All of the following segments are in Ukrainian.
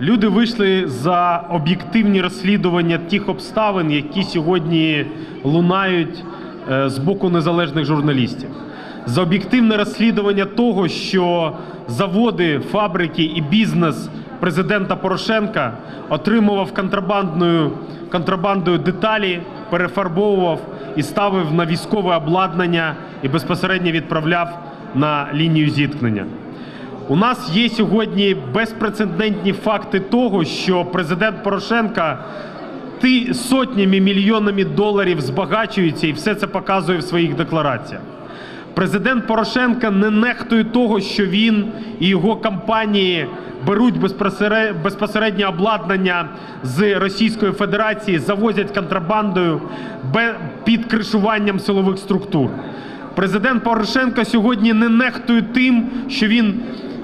Люди вийшли за об'єктивні розслідування тих обставин, які сьогодні лунають е, з боку незалежних журналістів. За об'єктивне розслідування того, що заводи, фабрики і бізнес президента Порошенка отримував контрабандною контрабандою деталі, перефарбовував і ставив на військове обладнання і безпосередньо відправляв на лінію зіткнення. У нас є сьогодні безпрецедентні факти того, що президент Порошенка ти сотнями мільйонами доларів збагачується і все це показує в своїх деклараціях. Президент Порошенка не нехтує того, що він і його компанії беруть безпосере- безпосереднє обладнання з Російської Федерації, завозять контрабандою під кришуванням силових структур. Президент Порошенко сьогодні не нехтує тим, що він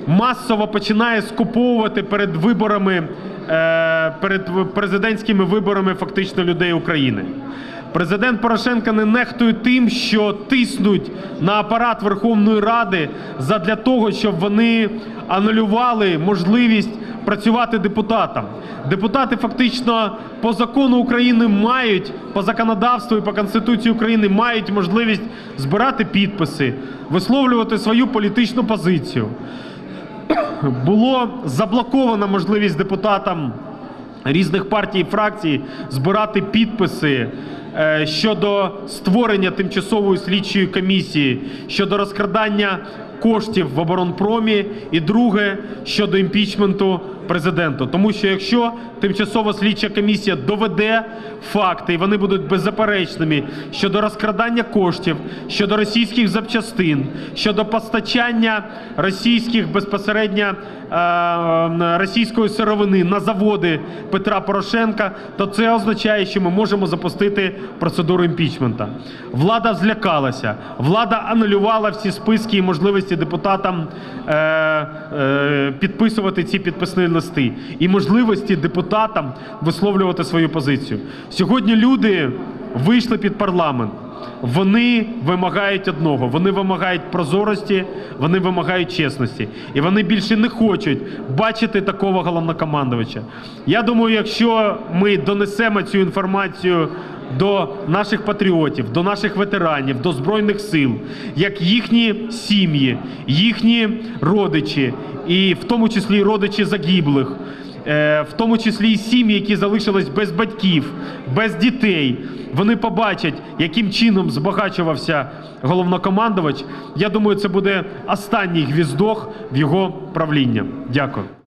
масово починає скуповувати перед виборами, е, перед президентськими виборами фактично людей України. Президент Порошенко не нехтує тим, що тиснуть на апарат Верховної Ради задля того, щоб вони анулювали можливість працювати депутатам. Депутати фактично по закону України мають, по законодавству і по Конституції України мають можливість збирати підписи, висловлювати свою політичну позицію. Було заблоковано можливість депутатам різних партій і фракцій збирати підписи е, щодо створення тимчасової слідчої комісії щодо розкрадання коштів в оборонпромі, і друге щодо імпічменту президента. Тому що якщо тимчасова слідча комісія доведе факти, і вони будуть беззаперечними щодо розкрадання коштів, щодо російських запчастин, щодо постачання російських безпосередньо е, російської сировини на заводи Петра Порошенка, то це означає, що ми можемо запустити процедуру імпічмента. Влада злякалася, влада анулювала всі списки і можливості депутатам е, е, підписувати ці підписні листи і можливості депутатам висловлювати свою позицію. Сьогодні люди вийшли під парламент. Вони вимагають одного: вони вимагають прозорості, вони вимагають чесності, і вони більше не хочуть бачити такого головнокомандувача. Я думаю, якщо ми донесемо цю інформацію до наших патріотів, до наших ветеранів, до збройних сил, як їхні сім'ї, їхні родичі, і в тому числі родичі загиблих. Е, в тому числі і сім'ї, які залишились без батьків, без дітей. Вони побачать, яким чином збагачувався головнокомандувач. Я думаю, це буде останній гвіздох в його правління. Дякую.